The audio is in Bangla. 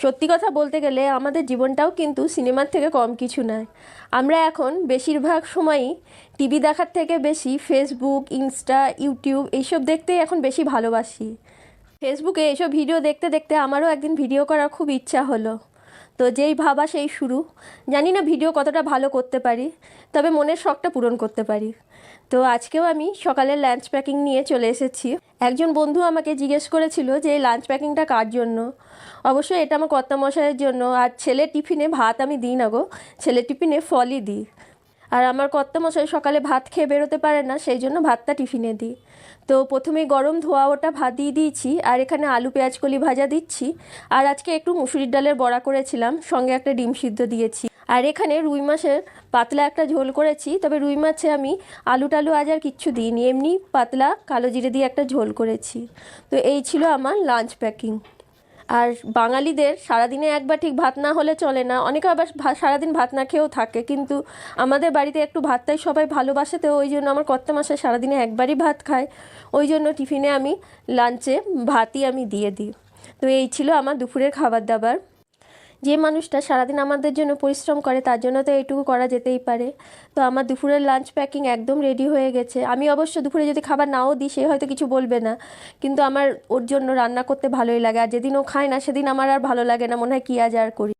সত্যি কথা বলতে গেলে আমাদের জীবনটাও কিন্তু সিনেমার থেকে কম কিছু নয়। আমরা এখন বেশিরভাগ সময়ই টিভি দেখার থেকে বেশি ফেসবুক ইনস্টা ইউটিউব এইসব দেখতেই এখন বেশি ভালোবাসি। ফেসবুকে এইসব ভিডিও দেখতে দেখতে আমারও একদিন ভিডিও করার খুব ইচ্ছা হলো। তো যেই ভাবা সেই শুরু। জানি না ভিডিও কতটা ভালো করতে পারি, তবে মনের শখটা পূরণ করতে পারি। তো আজকেও আমি সকালে লাঞ্চ প্যাকিং নিয়ে চলে এসেছি। একজন বন্ধু আমাকে জিজ্ঞেস করেছিল যে এই লাঞ্চ প্যাকিংটা কার জন্য? অবশ্যই এটা আমার কর্তামশাইয়ের জন্য। আর ছেলে টিফিনে ভাত আমি দিই না গো। ছেলে টিফিনে ফলই দিই। আর আমার কর্তামশাই সকালে ভাত খেয়ে বেরোতে পারে না, সেই জন্য ভাতটা টিফিনে দিই। তো প্রথমেই গরম ধোয়া ওটা ভাত দিয়ে দিয়েছি, আর এখানে আলু, পেঁয়াজ, কলি ভাজা দিচ্ছি। আর আজকে একটু মুসুরির ডালের বড়া করেছিলাম, সঙ্গে একটা ডিম সিদ্ধ দিয়েছি। আর এখানে রুই মাছের পাতলা একটা ঝোল করেছি, তবে রুই মাছে আমি আলু টালু আজ আর কিচ্ছু দিইনি, এমনি পাতলা কালো জিরে দিয়ে একটা ঝোল করেছি। তো এই ছিল আমার লাঞ্চ প্যাকিং। আর বাঙালিদের সারাদিনে একবার ঠিক ভাত না হলে চলে না। অনেকে আবার সারাদিন ভাত না খেয়েও থাকে। কিন্তু আমাদের বাড়িতে একটু ভাতটাই সবাই ভালোবাসে, তো ওই জন্য আমার কর্তা মাসে সারাদিনে একবারই ভাত খায়। ওই জন্য টিফিনে আমি লাঞ্চে ভাতই আমি দিয়ে দিই। তো এই ছিল আমার দুপুরের খাবার দাবার। যে মানুষটা সারাদিন আমাদের জন্য পরিশ্রম করে, তার জন্য তো এইটুকু করা যেতেই পারে। তো আমার দুপুরের লাঞ্চ প্যাকিং একদম রেডি হয়ে গেছে। আমি অবশ্য দুপুরে যদি খাবার নাও দিই, সে হয়তো কিছু বলবে না। কিন্তু আমার ওর জন্য রান্না করতে ভালোই লাগে। আর যেদিন ও খায় না, সেদিন আমার আর ভালো লাগে না। মনে হয় কী আজ আর করি।